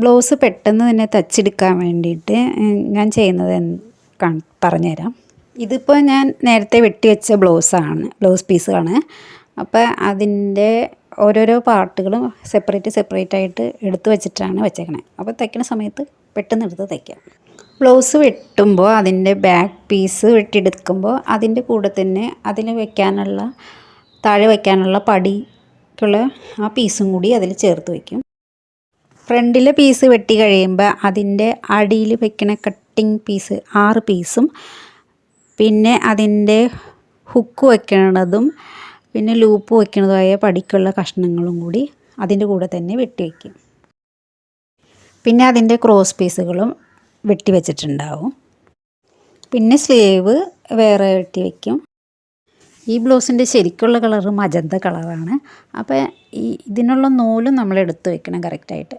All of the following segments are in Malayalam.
ബ്ലൗസ് പെട്ടെന്ന് തന്നെ തച്ചെടുക്കാൻ വേണ്ടിയിട്ട് ഞാൻ ചെയ്യുന്നത് പറഞ്ഞുതരാം. ഇതിപ്പോൾ ഞാൻ നേരത്തെ വെട്ടി വെച്ച ബ്ലൗസാണ് ബ്ലൗസ് പീസാണ് അപ്പോൾ അതിന്റെ ഓരോരോ പാർട്ടുകളും സെപ്പറേറ്റ് സെപ്പറേറ്റ് ആയിട്ട് എടുത്തു വെച്ചിട്ടാണ് വെച്ചേക്കണേ. അപ്പോൾ തയ്ക്കുന്ന സമയത്ത് പെട്ടെന്ന് എടുത്ത് തയ്ക്കാം. ബ്ലൗസ് വെട്ടുമ്പോൾ അതിന്റെ ബാക്ക് പീസ് വെട്ടിയെടുക്കുമ്പോൾ അതിന്റെ കൂടെ തന്നെ അതിൽ വെക്കാനുള്ള താഴെ വെക്കാനുള്ള പടിക്കുള്ള ആ പീസും കൂടി അതിൽ ചേർത്ത് വയ്ക്കും. ഫ്രണ്ടിലെ പീസ് വെട്ടി കഴിയുമ്പോൾ അതിന്റെ അടിയിൽ വെക്കണ കട്ടിങ് പീസ് ആറ് പീസും പിന്നെ അതിന്റെ ഹുക്ക് വെക്കണതും പിന്നെ ലൂപ്പ് വെക്കണതുമായ പടിക്കുള്ള കഷ്ണങ്ങളും കൂടി അതിന്റെ കൂടെ തന്നെ വെട്ടി വയ്ക്കും പിന്നെ അതിന്റെ ക്രോസ് പീസുകളും വെട്ടി വെച്ചിട്ടുണ്ടാവും. പിന്നെ സ്ലീവ് വേറെ വെട്ടി വയ്ക്കും ഈ ബ്ലൗസിന്റെ ശരിക്കുള്ള കളറ് മജന്ത കളറാണ് അപ്പോൾ ഈ ഇതിനുള്ള നൂലും നമ്മൾ എടുത്തു വയ്ക്കണം കറക്റ്റായിട്ട്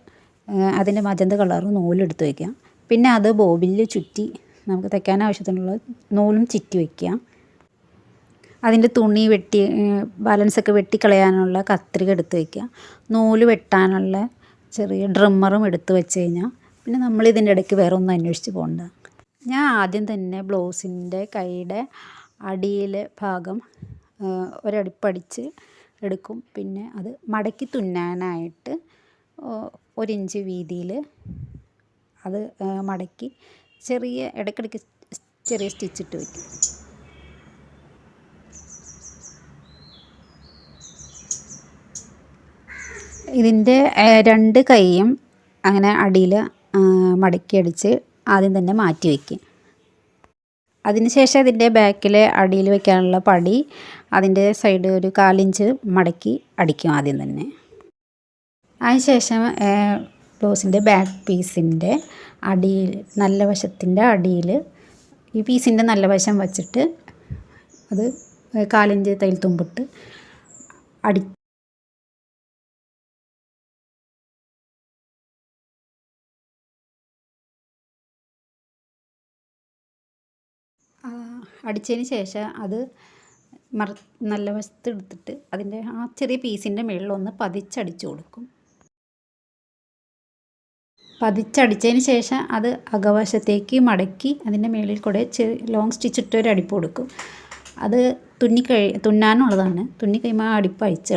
അതിന്റെ മജന്ത കളറ് നൂലെടുത്ത് വയ്ക്കാം പിന്നെ അത് ബോബിനിൽ ചുറ്റി നമുക്ക് തയ്ക്കാൻ ആവശ്യത്തിനുള്ള നൂലും ചുറ്റി വയ്ക്കുക അതിന്റെ തുണി വെട്ടി ബാലൻസൊക്കെ വെട്ടിക്കളയാനുള്ള കത്രിക എടുത്ത് വയ്ക്കുക നൂൽ വെട്ടാനുള്ള ചെറിയ ഡ്രമ്മറും എടുത്ത് വെച്ച് കഴിഞ്ഞാൽ പിന്നെ നമ്മൾ ഇതിന്റെ ഇടയ്ക്ക് വേറെ ഒന്നും അന്വേഷിച്ച് പോകണ്ട. ഞാൻ ആദ്യം തന്നെ ബ്ലൗസിന്റെ കൈയുടെ അടിയിലെ ഭാഗം ഒരടിപ്പടിച്ച് എടുക്കും. പിന്നെ അത് മടക്കി തുന്നാനായിട്ട് ഒരിഞ്ച് വീതിയിൽ അത് മടക്കി ചെറിയ ഇടയ്ക്കിടയ്ക്ക് ചെറിയ സ്റ്റിച്ചിട്ട് വയ്ക്കും ഇതിന്റെ രണ്ട് കൈയും അങ്ങനെ അടിയിൽ മടക്കി അടിച്ച് ആദ്യം തന്നെ മാറ്റി വയ്ക്കും അതിനുശേഷം ഇതിന്റെ ബാക്കിലെ അടിയിൽ വയ്ക്കാനുള്ള പടി അതിന്റെ സൈഡ് ഒരു കാലിഞ്ച് മടക്കി അടിക്കും ആദ്യം തന്നെ. അതിനുശേഷം ബ്ലൗസിന്റെ ബാക്ക് പീസിന്റെ അടിയിൽ നല്ല വശത്തിന്റെ അടിയിൽ ഈ പീസിന്റെ നല്ല വശം വച്ചിട്ട് അത് കാലിഞ്ച് തയ്യൽ തുമ്പിട്ട് അടി അടിച്ചതിന് ശേഷം അത് മറ നല്ല വശത്ത് എടുത്തിട്ട് അതിന്റെ ആ ചെറിയ പീസിന്റെ മുകളിലൊന്ന് പതിച്ചടിച്ചു കൊടുക്കും. പതിച്ചടിച്ചതിന് ശേഷം അത് അകവശത്തേക്ക് മടക്കി അതിന്റെ മേളിൽ കൂടെ ലോങ് സ്റ്റിച്ച് ഇട്ട് ഒരു അടിപ്പ് കൊടുക്കും. അത് തുന്നിക്കഴി തുന്നാനുള്ളതാണ്. തുന്നിക്കഴിയുമ്പോൾ ആ അടിപ്പ് അഴിച്ച്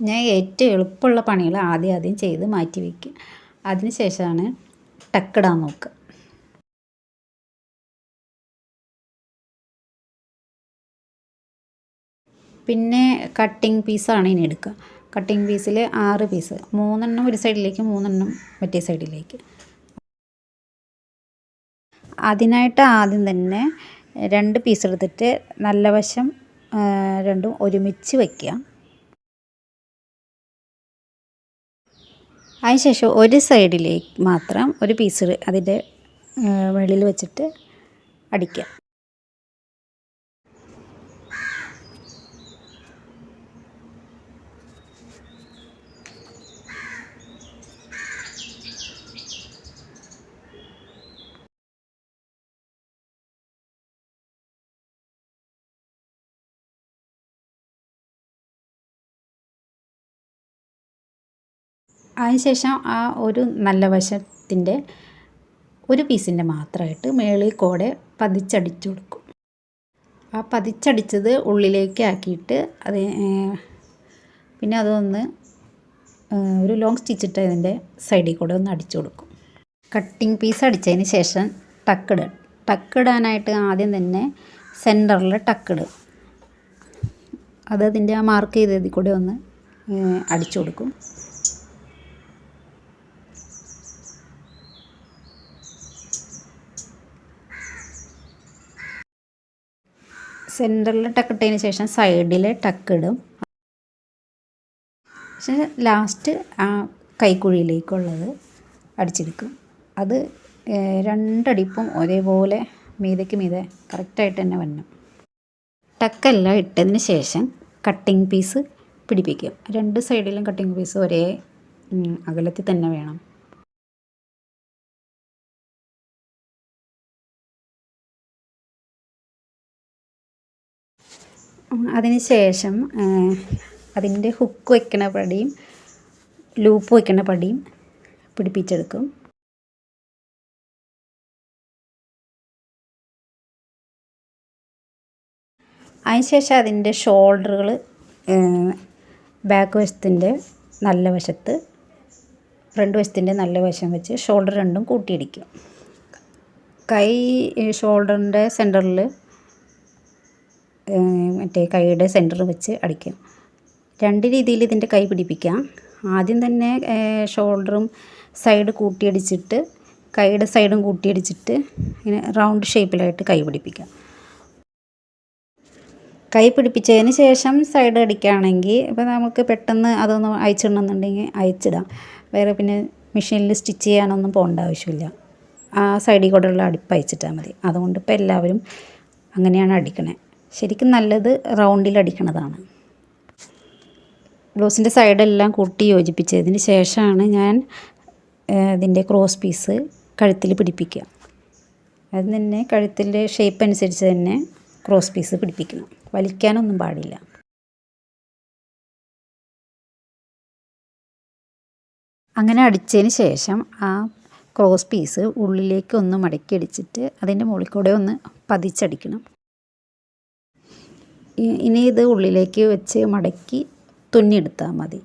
ഞാൻ ഏറ്റവും എളുപ്പമുള്ള പണികൾ ആദ്യം ആദ്യം ചെയ്ത് മാറ്റി വയ്ക്കും. അതിന് ശേഷമാണ് ടക്കിടാൻ നോക്കുക. പിന്നെ കട്ടിങ് പീസാണ് ഇനി എടുക്കുക. കട്ടിങ് പീസിൽ ആറ് പീസ് മൂന്നെണ്ണം ഒരു സൈഡിലേക്ക് മൂന്നെണ്ണം മറ്റേ സൈഡിലേക്ക് അതിനായിട്ട് ആദ്യം തന്നെ രണ്ട് പീസ് എടുത്തിട്ട് നല്ല വശം രണ്ടും ഒരുമിച്ച് വയ്ക്കുക അതിനുശേഷം ഒരു സൈഡിലേക്ക് മാത്രം ഒരു പീസ് അതിന്റെ വെളിയിൽ വെച്ചിട്ട് അടിക്കുക. അതിനുശേഷം ആ ഒരു നല്ല വശത്തിന്റെ ഒരു പീസിന്റെ മാത്രമായിട്ട് മേളിൽ കൂടെ പതിച്ചടിച്ചു കൊടുക്കും. ആ പതിച്ചടിച്ചത് ഉള്ളിലേക്ക് ആക്കിയിട്ട് അത് പിന്നെ അതൊന്ന് ഒരു ലോങ് സ്റ്റിച്ചിട്ട് അതിന്റെ സൈഡിൽ കൂടെ ഒന്ന് അടിച്ചു കൊടുക്കും. കട്ടിങ് പീസ് അടിച്ചതിന് ശേഷം ടക്കിട് ടക്കിടാനായിട്ട് ആദ്യം തന്നെ സെന്ററിൽ ടക്കിട് അത് അതിന്റെ ആ മാർക്ക് ചെയ്തതിൽ കൂടെ ഒന്ന് അടിച്ചു കൊടുക്കും. സെന്ററിൽ ടക്കിട്ടതിന് ശേഷം സൈഡിൽ ടക്കിടും. പക്ഷേ ലാസ്റ്റ് ആ കൈക്കുഴിയിലേക്കുള്ളത് അടിച്ചെടുക്കും. അത് രണ്ടടിപ്പും ഒരേപോലെ മീതയ്ക്ക് മീതെ കറക്റ്റായിട്ട് തന്നെ വരണം ടക്കെല്ലാം ഇട്ടതിന് ശേഷം കട്ടിങ് പീസ് പിടിപ്പിക്കും. രണ്ട് സൈഡിലും കട്ടിങ് പീസ് ഒരേ അകലത്തിൽ തന്നെ വേണം. അതിന് ശേഷം അതിന്റെ ഹുക്ക് വെക്കണ പടിയും ലൂപ്പ് വെക്കണ പടിയും പിടിപ്പിച്ചെടുക്കും. അതിനുശേഷം അതിന്റെ ഷോൾഡറുകൾ ബാക്ക് വശത്തിന്റെ നല്ല വശത്ത് ഫ്രണ്ട് വശത്തിന്റെ നല്ല വശം വെച്ച് ഷോൾഡർ രണ്ടും കൂട്ടിയിടിക്കും. കൈ ഷോൾഡറിന്റെ സെന്ററിൽ മറ്റേ കൈയുടെ സെന്റർ വെച്ച് അടിക്കും. രണ്ട് രീതിയിൽ ഇതിന്റെ കൈ പിടിപ്പിക്കാം. ആദ്യം തന്നെ ഷോൾഡറും സൈഡ് കൂട്ടിയടിച്ചിട്ട് കൈയുടെ സൈഡും കൂട്ടിയടിച്ചിട്ട് ഇങ്ങനെ റൗണ്ട് ഷേപ്പിലായിട്ട് കൈ പിടിപ്പിക്കാം. കൈ പിടിപ്പിച്ചതിന് ശേഷം സൈഡ് അടിക്കുകയാണെങ്കിൽ ഇപ്പോൾ നമുക്ക് പെട്ടെന്ന് അതൊന്ന് അയച്ചിടണമെന്നുണ്ടെങ്കിൽ അയച്ചിടാം. വേറെ പിന്നെ മെഷീനിൽ സ്റ്റിച്ച് ചെയ്യാനൊന്നും പോകേണ്ട ആവശ്യമില്ല. ആ സൈഡിൽ കൂടെയുള്ള അടിപ്പ് അയച്ചിട്ടാൽ മതി. അതുകൊണ്ട് ഇപ്പോൾ എല്ലാവരും അങ്ങനെയാണ് അടിക്കണേ. ശരിക്കും നല്ലത് റൗണ്ടിൽ അടിക്കണതാണ്. ബ്ലൗസിന്റെ സൈഡെല്ലാം കൂട്ടി യോജിപ്പിച്ചതിന് ശേഷമാണ് ഞാൻ ഇതിന്റെ ക്രോസ് പീസ് കഴുത്തിൽ പിടിപ്പിക്കുക. അത് തന്നെ കഴുത്തിന്റെ ഷേപ്പ് അനുസരിച്ച് തന്നെ ക്രോസ് പീസ് പിടിപ്പിക്കണം. വലിക്കാനൊന്നും പാടില്ല. അങ്ങനെ അടിച്ചതിന് ശേഷം ആ ക്രോസ് പീസ് ഉള്ളിലേക്ക് ഒന്ന് മടക്കി അടിച്ചിട്ട് അതിന്റെ മുകളിൽ കൂടെ ഒന്ന് പതിച്ചടിക്കണം. ഇനി ഇത് ഉള്ളിലേക്ക് വെച്ച് മടക്കി തുന്നിയെടുത്താൽ മതി.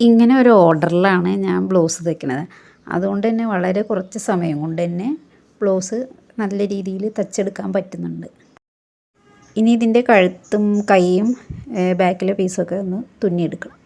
ഇങ്ങനെ ഒരു ഓർഡറിലാണ് ഞാൻ ബ്ലൗസ് തയ്ക്കുന്നത് അതുകൊണ്ട് തന്നെ വളരെ കുറച്ച് സമയം കൊണ്ട് തന്നെ ബ്ലൗസ് നല്ല രീതിയിൽ തച്ചെടുക്കാൻ പറ്റുന്നുണ്ട്. ഇനി ഇതിന്റെ കഴുത്തും കൈയും ബാക്കിലെ പീസൊക്കെ ഒന്ന് തുന്നിയെടുക്കണം.